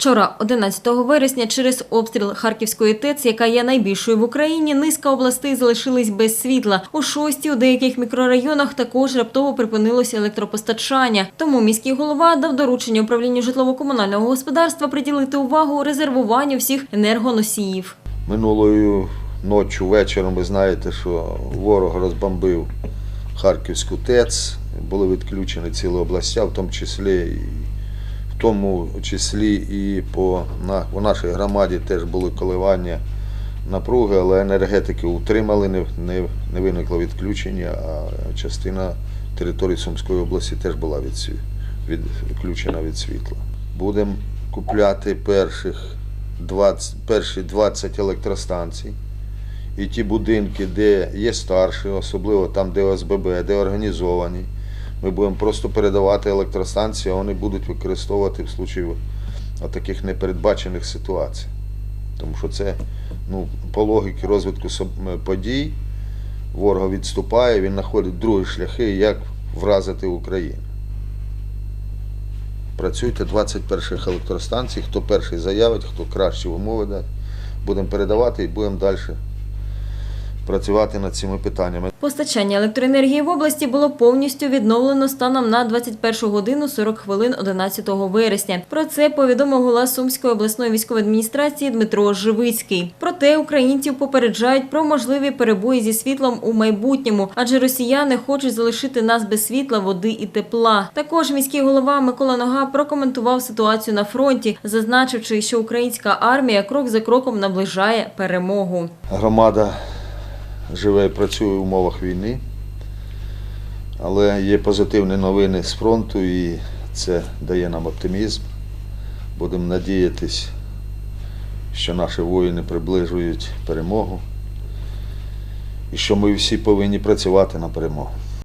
Вчора, 11 вересня, через обстріл Харківської ТЕЦ, яка є найбільшою в Україні, низка областей залишились без світла. У шості у деяких мікрорайонах також раптово припинилося електропостачання. Тому міський голова дав доручення управлінню житлово-комунального господарства приділити увагу резервуванню всіх енергоносіїв. Минулою ночі вечором ви знаєте, що ворог розбомбив Харківську ТЕЦ, були відключені цілі областя, в тому числі і тому числі і по на, у нашій громаді теж були коливання напруги, але енергетики утримали, не, не, не виникло відключення, а частина території Сумської області теж була від, від, відключена від світла. Будемо купляти перших 20, перші 20 електростанцій. І ті будинки, де є старші, особливо там, де ОСББ, де організовані, ми будемо просто передавати електростанції, а вони будуть використовувати в случаї таких непередбачених ситуацій. Тому що це ну, по логіці розвитку подій, ворог відступає, він знаходить другі шляхи, як вразити Україну. Працюйте 20 перших електростанцій, хто перший заявить, хто кращі умови дасть. Будемо передавати і будемо далі працювати над цими питаннями. Постачання електроенергії в області було повністю відновлено станом на 21 годину 40 хвилин 11 вересня. Про це повідомив голова Сумської обласної військової адміністрації Дмитро Живицький. Проте українців попереджають про можливі перебої зі світлом у майбутньому, адже росіяни хочуть залишити нас без світла, води і тепла. Також міський голова Микола Нога прокоментував ситуацію на фронті, зазначивши, що українська армія крок за кроком наближає перемогу. Громада живе і працює в умовах війни, але є позитивні новини з фронту і це дає нам оптимізм. Будемо надіятись, що наші воїни приближують перемогу і що ми всі повинні працювати на перемогу.